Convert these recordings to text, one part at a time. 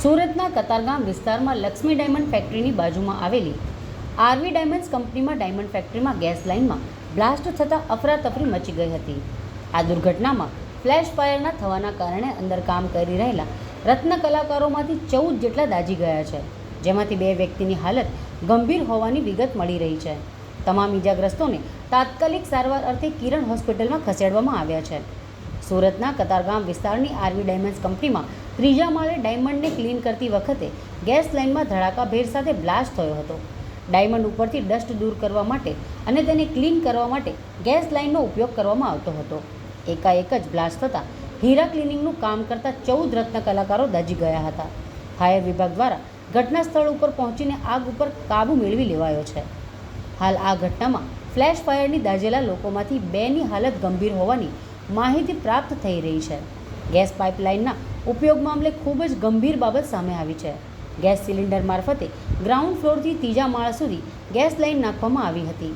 સુરતના કતારગામ વિસ્તારમાં લક્ષ્મી ડાયમંડ ફેક્ટરીની બાજુમાં આવેલી આરવી ડાયમંડ્સ કંપનીમાં ડાયમંડ ફેક્ટરીમાં ગેસ લાઇનમાં બ્લાસ્ટ થતાં અફરાતફરી મચી ગઈ હતી. આ દુર્ઘટનામાં ફ્લેશ ફાયરના થવાના કારણે અંદર કામ કરી રહેલા રત્ન કલાકારોમાંથી ચૌદ જેટલા દાજી ગયા છે, જેમાંથી બે વ્યક્તિની હાલત ગંભીર હોવાની વિગત મળી રહી છે. તમામ ઈજાગ્રસ્તોને તાત્કાલિક સારવાર અર્થે કિરણ હોસ્પિટલમાં ખસેડવામાં આવ્યા છે. સુરતના કતારગામ વિસ્તારની આરવી ડાયમંડ્સ કંપનીમાં ત્રીજા માળે ડાયમંડને ક્લીન કરતી વખતે ગેસ લાઇનમાં ધડાકાભેર સાથે બ્લાસ્ટ થયો હતો. ડાયમંડ ઉપરથી ડસ્ટ દૂર કરવા માટે અને તેને ક્લીન કરવા માટે ગેસ લાઇનનો ઉપયોગ કરવામાં આવતો હતો. એકાએક જ બ્લાસ્ટ થતાં હીરા ક્લિનિંગનું કામ કરતા ચૌદ રત્ન કલાકારો દાજી ગયા હતા. ફાયર વિભાગ દ્વારા ઘટના સ્થળ ઉપર પહોંચીને આગ ઉપર કાબૂ મેળવી લેવાયો છે. હાલ આ ઘટનામાં ફ્લેશ ફાયરની દાઝેલા લોકોમાંથી બેની હાલત ગંભીર હોવાની માહિતી પ્રાપ્ત થઈ રહી છે. ગેસ પાઇપલાઇનના ઉપયોગ મામલે ખૂબ જ ગંભીર બાબત સામે આવી છે. ગેસ સિલિન્ડર મારફતે ગ્રાઉન્ડ ફ્લોરથી ત્રીજા માળ સુધી ગેસ લાઇન નાખવામાં આવી હતી.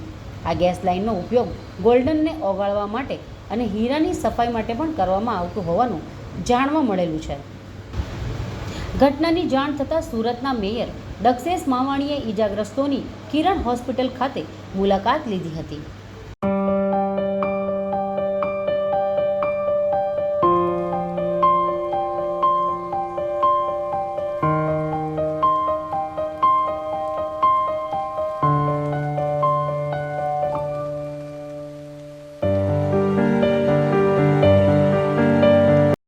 આ ગેસ લાઇનનો ઉપયોગ ગોલ્ડનને ઓગાળવા માટે અને હીરાની સફાઈ માટે પણ કરવામાં આવતું હોવાનું જાણવા મળેલું છે. ઘટનાની જાણ થતાં સુરતના મેયર દક્ષેશ માવાણીએ ઈજાગ્રસ્તોની કિરણ હોસ્પિટલ ખાતે મુલાકાત લીધી હતી.